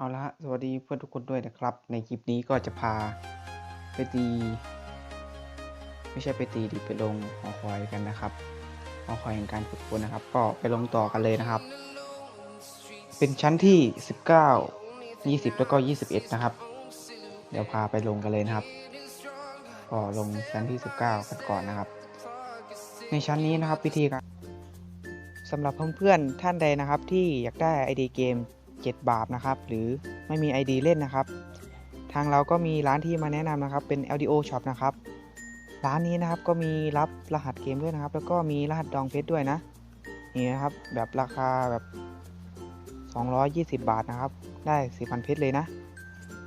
เอาละสวัสดีเพื่อนทุกคนด้วยนะครับ ในคลิปนี้ก็จะพาไปตี ไม่ใช่ไปตีดิไปลงหอคอยกันนะครับหอคอยแห่งการฝึกฝนนะครับ ก็ไปลงต่อกันเลยนะครับ เป็นชั้นที่ 19 20 แล้วก็ 21 นะครับ เดี๋ยวพาไปลงกันเลยนะครับก็ลงชั้นที่ 19 กันก่อนนะครับ ในชั้นนี้นะครับวิธีการสำหรับเพื่อนๆท่านใดนะครับที่อยากได้ ID เกม 7 บาทนะครับ หรือไม่มี ID เล่นนะครับ ทางเราก็มีร้านที่มาแนะนำนะครับเป็น LDO Shop นะครับ ร้านนี้นะครับก็มีรับรหัสเกมด้วยนะครับ แล้วก็มีรหัสดองเพชรด้วยนะนี่นะครับแบบราคาแบบ 220 บาทนะครับ ได้4,000เพชรเลยนะ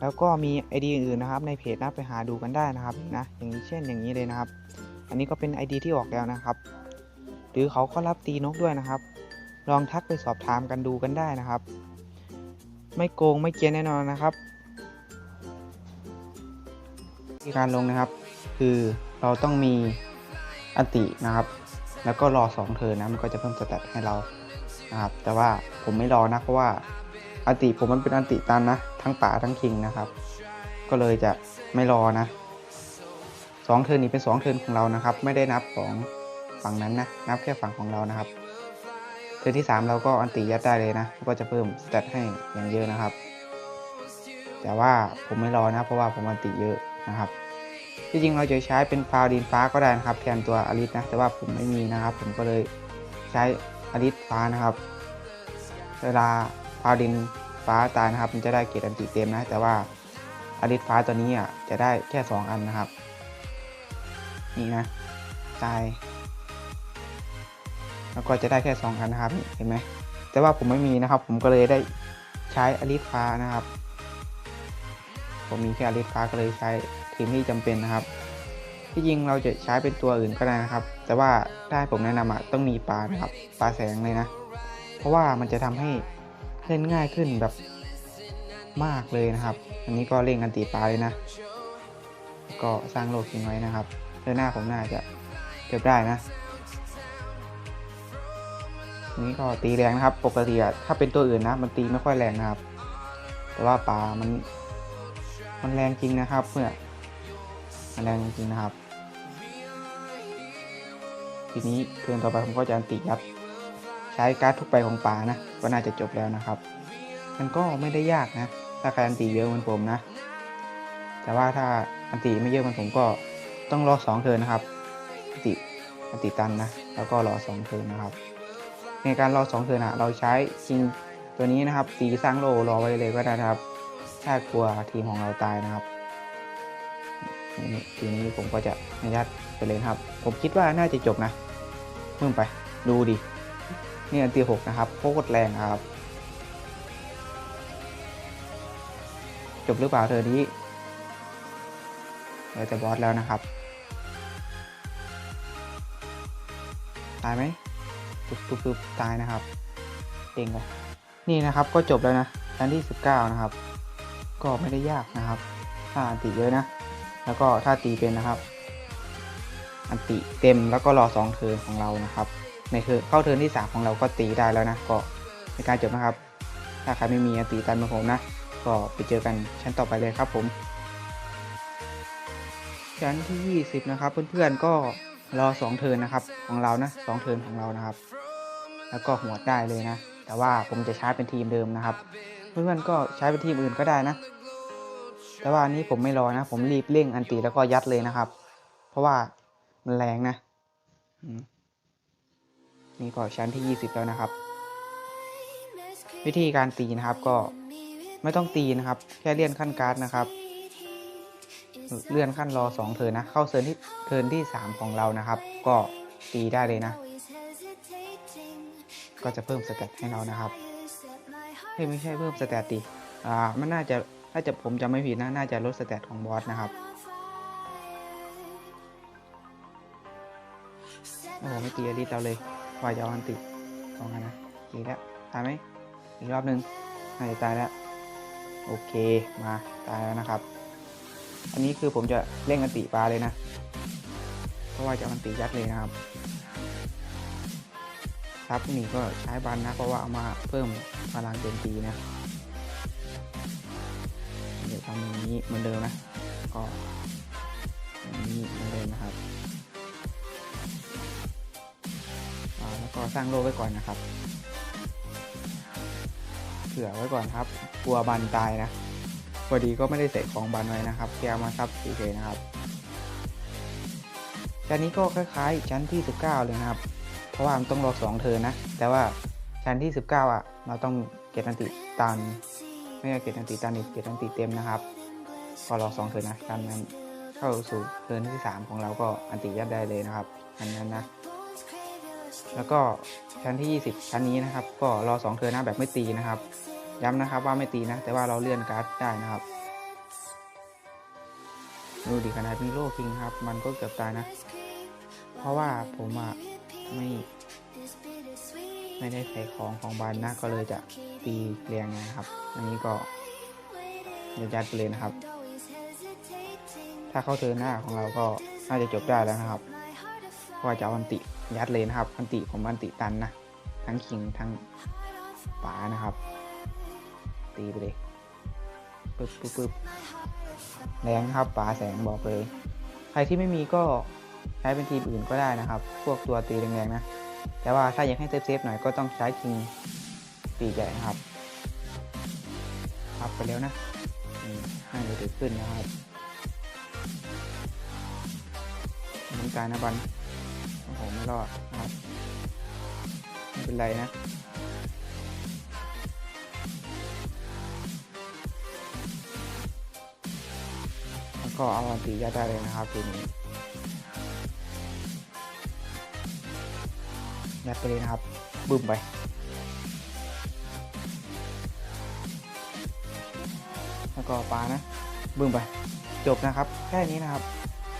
แล้วก็มี ID อื่นๆนะครับ ในเพจนะไปหาดูกันได้นะครับนะอย่างเช่นอย่างนี้เลยนะครับ อันนี้ก็เป็น ID ที่ออกแล้วนะครับ หรือเขาก็รับตีนกด้วยนะครับ ลองทักไปสอบถามกันดูกันได้นะครับ ไม่โกงไม่เกียนแน่นอนนะครับการลงนะครับ คือเราต้องมีอันตินะครับ แล้วก็รอ2เทิร์นนะมันก็จะเพิ่มสเตตให้เรานะครับ แต่ว่าผมไม่รอนะเพราะว่าอันติผมมันเป็นอันติตันนะ ทั้งป่าทั้งคิงนะครับ ก็เลยจะไม่รอนะสองเทิร์นนี้เป็นสองเทิร์นของเรานะครับ ไม่ได้นับของฝั่งนั้นนะนับแค่ฝั่งของเรานะครับ เทิร์นที่ 3 เราก็อันติยัดได้เลยนะ ก็จะเพิ่มสเตตให้อย่างเยอะนะครับ แต่ว่าผมไม่รอนะ เพราะว่าผมอันติเยอะนะครับที่จริงเราจะใช้เป็นฟาวดินฟ้าก็ได้นะครับ แทนตัวอลิสนะ แต่ว่าผมไม่มีนะครับ ผมก็เลยใช้อลิสฟ้านะครับ เวลาฟาวดินฟ้าตายนะครับ มันจะได้เกรดอันติเต็มนะ แต่ว่าอลิสฟ้าตัวนี้อะจะได้แค่ 2 อันนะครับ นี่นะตาย แล้วก็จะได้แค่ 2 อันนะครับเห็นไหมแต่ว่าผมไม่มีนะครับ ผมก็เลยได้ใช้อลิฟ้านะครับ ผมมีแค่อลิฟ้าก็เลยใช้ทีมที่จำเป็นนะครับ ที่จริงเราจะใช้เป็นตัวอื่นก็ได้นะครับ แต่ว่าถ้าผมแนะนำอะต้องมีปลานะครับปลาแสงเลยนะ เพราะว่ามันจะทำให้เล่นง่ายขึ้นแบบมากเลยนะครับ อันนี้ก็เล่งกันตีปลาเลยนะ ก็สร้างโลกทิ้งไว้นะครับเดือนหน้าผมน่าจะเก็บได้นะ นี่ก็ตีแรงนะครับ ปกติอะถ้าเป็นตัวอื่นนะ มันตีไม่ค่อยแรงนะครับ แต่ว่าปลามัน มันแรงจริงนะครับเพื่อมันแรงจริงนะครับ ทีนี้เทิร์นต่อไปผมก็จะอันติยัดใช้การ์ดทุกใบของป่านะ ก็น่าจะจบแล้วนะครับ มันก็ไม่ได้ยากนะ ถ้าใครอันติเยอะเหมือนผมนะ แต่ว่าถ้าอันติไม่เยอะเหมือนผมก็ต้องรอสองเทิร์นนะครับ อันติอันติตันนะ แล้วก็รอสองเทิร์นนะครับ ในการรอสองเทิร์นอะเราใช้ชิงตัวนี้นะครับตีสร้างโลรอไว้เลยก็ได้นะครับ ถ้ากลัวทีมของเราตายนะครับทีนี้ผมก็จะอนุญาตไปเลยครับ ผมคิดว่าน่าจะจบนะเพิ่มไปดูดินี่อันตีหกนะครับโคตรแรงครับ จบหรือเปล่าเธอนี้เราจะบอสแล้วนะครับ ตายไหม ตุบตุบตุบตายนะครับเด้งเลยนี่นะครับก็จบแล้วนะชั้นที่ 19 นะครับ ก็ไม่ได้ยากนะครับถ้าอันติเยอะนะ แล้วก็ถ้าตีเป็นนะครับ อันติเต็มแล้วก็รอสองเทิร์นของเรานะครับ ในเทิร์นเข้าเทิร์นที่ 3 ของเราก็ตีได้แล้วนะ ก็ในการจบนะครับ ถ้าใครไม่มีอันติตันเหมือนผมนะ ก็ไปเจอกันชั้นต่อไปเลยครับผมชั้นที่ 20 นะครับ เพื่อนๆก็ รอสองเทินนะครับ ของเรานะสองเทินของเรานะครับ แล้วก็หัวได้เลยนะ แต่ว่าผมจะใช้เป็นทีมเดิมนะครับ เพื่อนๆก็ใช้เป็นทีมอื่นก็ได้นะ แต่ว่านี้ผมไม่รอนะ ผมรีบเร่งอันตีแล้วก็ยัดเลยนะครับ เพราะว่ามันแรงนะมนี่ก็ชั้นที่ 20 แล้วนะครับ วิธีการตีนะครับก็ไม่ต้องตีนะครับ แค่เลื่อนขั้นการ์ดนะครับ เลื่อนขั้นรอ2เทินนะ เข้าเทิร์นที่เทิร์นที่ 3 ของเรานะครับ ก็ตีได้เลยนะ ก็จะเพิ่มสเตตให้เรานะครับไม่ใช่เพิ่มสเตตดิอ่ามันน่าจะถ้าจะผมจะไม่ผิดนะน่าจะลดสเตตของบอสนะครับโอ้โหไม่ตีอลิสเราเลยว่าจะเอาอันติสองอันนะตีแล้วตายไหมอีกรอบหนึ่งน่าจะตายแล้ว โอเคมาตายแล้วนะครับ อันนี้คือผมจะเร่งอันติปลาเลยนะ เพราะว่าจะอันติยัดเลยนะครับครับนี่ก็ใช้บันนะ เพราะว่าเอามาเพิ่มพลังโจมตีนะ เดี๋ยวทำอย่างนี้เหมือนเดิมนะ ก็อย่างนี้เหมือนเดิมนะครับแล้วก็สร้างโลกไว้ก่อนนะครับ เผื่อไว้ก่อนครับ กลัวบันตายนะ พอดีก็ไม่ได้เสร็จของบันไว้นะครับแค่เอามาซับเฉยๆนะครับชั้นนี้ก็คล้ายๆ ชั้นที่ 19 เลยนะครับ เพราะว่ามันต้องรอสองเทินนะ แต่ว่าชั้นที่ 19 อะ เราต้องเก็บอันติตันไม่ใช่เก็บอันติตันอีกเก็บอันติเต็มนะครับพอรอสองเทินนะชั้นนั้นเข้าสู่เทิร์นที่ 3 ของเราก็อันติยัดได้เลยนะครับอันนั้นนะ แล้วก็ชั้นที่ 20 ชั้นนี้นะครับ ก็รอ2เทิร์นนะแบบไม่ตีนะครับ ย้ำนะครับว่าไม่ตีนะ แต่ว่าเราเลื่อนการ์ดได้นะครับดูดิขนาดมีโลคิงครับ มันก็เกือบตายนะ เพราะว่าผมอะไม่ ไม่ได้ใส่ของของบานนะ ก็เลยจะตีแรงนะครับ อันนี้ก็ยัดไปเลยนะครับ ถ้าเข้าเทินหน้าของเราก็น่าจะจบได้แล้วนะครับเพราะจะเอาอันติยัดเลยนะครับอันติผมอันติตันนะ ทั้งคิงทั้งป๋านะครับ ตีไปเลยปึ๊บปึ๊บปึ๊บแรงนะครับป๋าแสงบอกเลย ใครที่ไม่มีก็ใช้เป็นทีมอื่นก็ได้นะครับ พวกตัวตีแรงๆนะ แต่ว่าถ้าอยากให้เซฟๆหน่อยก็ต้องใช้คิงตีใหญ่นะครับอัพไปแล้วนะอืมให้เร็วขึ้นนะครับน้ำกายนะบันโอ้โหไม่รอดนะครับไม่เป็นไรนะ ก็เอาอันตียัดได้เลยนะครับทีนี้ยัดไปเลยนะครับบึ้มไปแล้วก็ปลานะบึ้มไป จบนะครับ แค่นี้นะครับ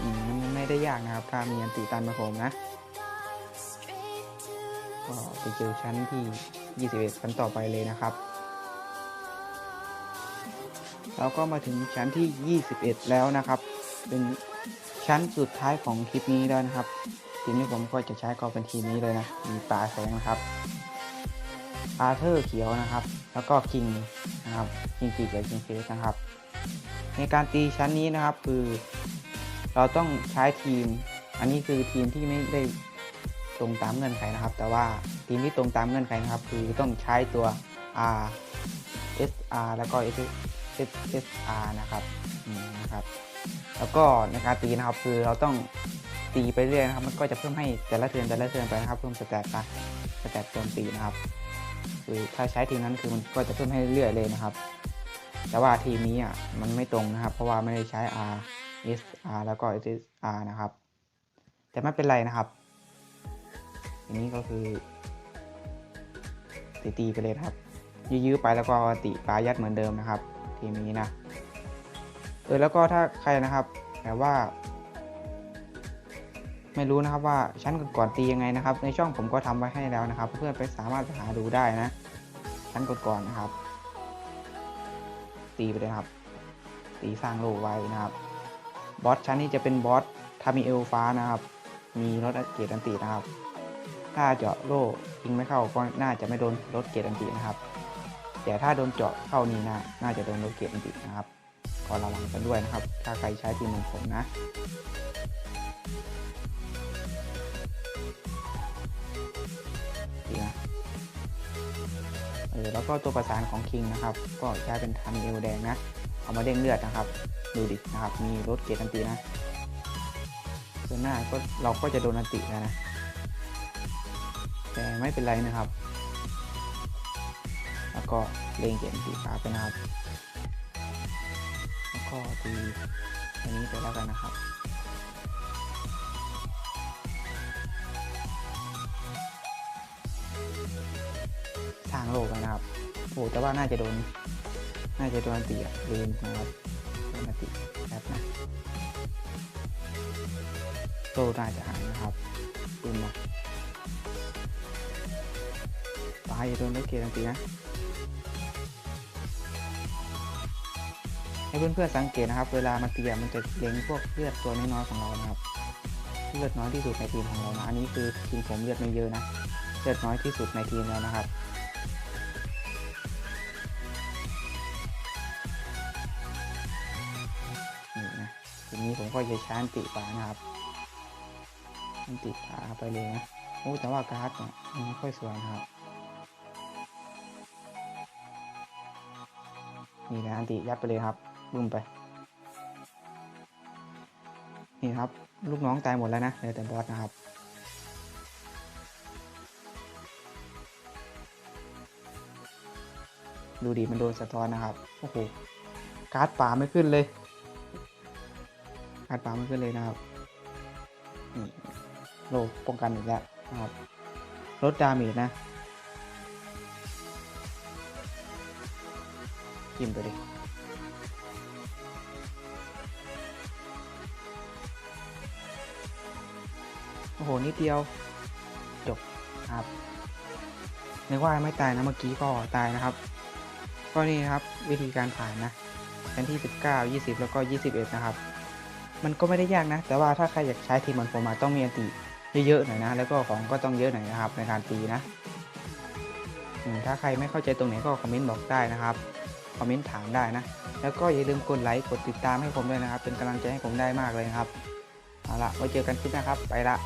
อืมมันไม่ได้ยากนะครับ ถ้ามีอันติตันมาผมนะก็ไปเจอชั้นที่ 21ชั้นต่อไปเลยนะครับ แล้วก็มาถึงชั้นที่ 21 แล้วนะครับ เป็นชั้นสุดท้ายของคลิปนี้แล้วนะครับทีมที่ผมก็จะใช้ก็เป็นทีมนี้เลยนะ มีปลาแสงนะครับอาเธอร์เขียวนะครับ แล้วก็คิงนะครับคิงปีกกับคิงเฟสนะครับ ในการตีชั้นนี้นะครับคือเราต้องใช้ทีม อันนี้คือทีมที่ไม่ได้ตรงตามเงื่อนไขนะครับ แต่ว่าทีมที่ตรงตามเงื่อนไขนะครับ คือต้องใช้ตัว R S R แล้วก็ S S S R นะครับนะครับ แล้วก็ในการตีนะครับคือเราต้องตีไปเรื่อยนะครับ มันก็จะเพิ่มให้แต่ละเทิร์นแต่ละเทิร์นไปนะครับ เพิ่มสแตทนะสแตทโจมตีนะครับ คือถ้าใช้ทีมนั้นคือมันก็จะเพิ่มให้เรื่อยเลยนะครับ แต่ว่าทีมนี้อะมันไม่ตรงนะครับ เพราะว่าไม่ได้ใช้ R S R แล้วก็ S S R นะครับ แต่ไม่เป็นไรนะครับอันนี้ก็คือตีตีไปเลยครับ ยื้อไปแล้วก็ติปลายัดเหมือนเดิมนะครับ ทีมนี้นะเออแล้วก็ถ้าใครนะครับแต่ว่า ไม่รู้นะครับว่าชั้นก่อนๆตียังไงนะครับ ในช่องผมก็ทำไว้ให้แล้วนะครับ เพื่อนไปสามารถไปหาดูได้นะ ชั้นก่อนๆนะครับ ตีไปเลยครับ ตีสร้างโลไว้นะครับบอสชั้นนี้จะเป็นบอสทามิเอลฟ้านะครับ มีรถเกรดอันตีนะครับ ถ้าเจาะโล่ยิงไม่เข้าก็น่าจะไม่โดนรถเกรดอันตีนะครับ แต่ถ้าโดนเจาะเข้านี่นะน่าจะโดนรถเกรดอันตีนะครับก็ระวังกันด้วยนะครับ ถ้าใครใช้ทีมเหมือนผมนะเออแล้วก็ตัวประสานของคิงนะครับ ก็ใช้เป็นทันเอลแดงนะ เอามาเด้งเลือดนะครับ ดูดินะครับ มีรถเกียร์อันตีนะส่วนหน้าก็เราก็จะโดนอันติแล้วนะ แต่ไม่เป็นไรนะครับ ก็เล็งเกียร์อันติขาไปนะครับ แล้วก็ตีอันนี้ไปแล้วกันนะครับสร้างโลกนะครับ โอ้แต่ว่าน่าจะโดน น่าจะโดนติอะลืมนะครับโดนติแป๊บนะโลน่าจะหายนะครับลืมนะตายโดนได้เกียร์อันตินะ เพื่อนๆสังเกตนะครับ เวลามันเตีอะมันจะเล็งพวกเลือดตัวน้อยๆของเรานะครับ เลือดน้อยที่สุดในทีมของเรานะอันนี้คือทีมผมเลือดไม่เยอะนะเลือดน้อยที่สุดในทีมแล้วนะครับอย่างนี้ผมก็จะใช้อันติป่านะครับอันติป่าไปเลยนะโอ้แต่ว่าการ์ดเนี่ยมันไม่ค่อยสวยนะครับนี่นะอันติยัดไปเลยครับ บึ้มไป นี่ครับ ลูกน้องตายหมดแล้วนะเหลือแต่บอสนะครับ ดูดิมันโดนสะท้อนนะครับ โอ้โห การ์ดป่าไม่ขึ้นเลย การ์ดป่าไม่ขึ้นเลยนะครับ นี่โลป้องกันอีกแล้วนะครับ ลดดาเมจนะกิมไปดิโอ้ หนิดเดียว จบครับนึกว่าไม่ตายนะเมื่อกี้ก็ตายนะครับ ก็นี่นะครับวิธีการผ่านนะเป็นที่ 19 20 แล้วก็ 21 นะครับ มันก็ไม่ได้ยากนะ แต่ว่าถ้าใครอยากใช้ทีมเหมือนผมมาต้องมีอันติเยอะๆหน่อยนะ แล้วก็ของก็ต้องเยอะหน่อยนะครับ ในการตีนะถ้าใครไม่เข้าใจตรงไหนก็คอมเมนต์บอกได้นะครับ คอมเมนต์ถามได้นะ แล้วก็อย่าลืมกดไลค์ กดติดตามให้ผมด้วยนะครับ เป็นกำลังใจให้ผมได้มากเลยนะครับ เอาละไว้เจอกันคลิปนะครับ ไปละ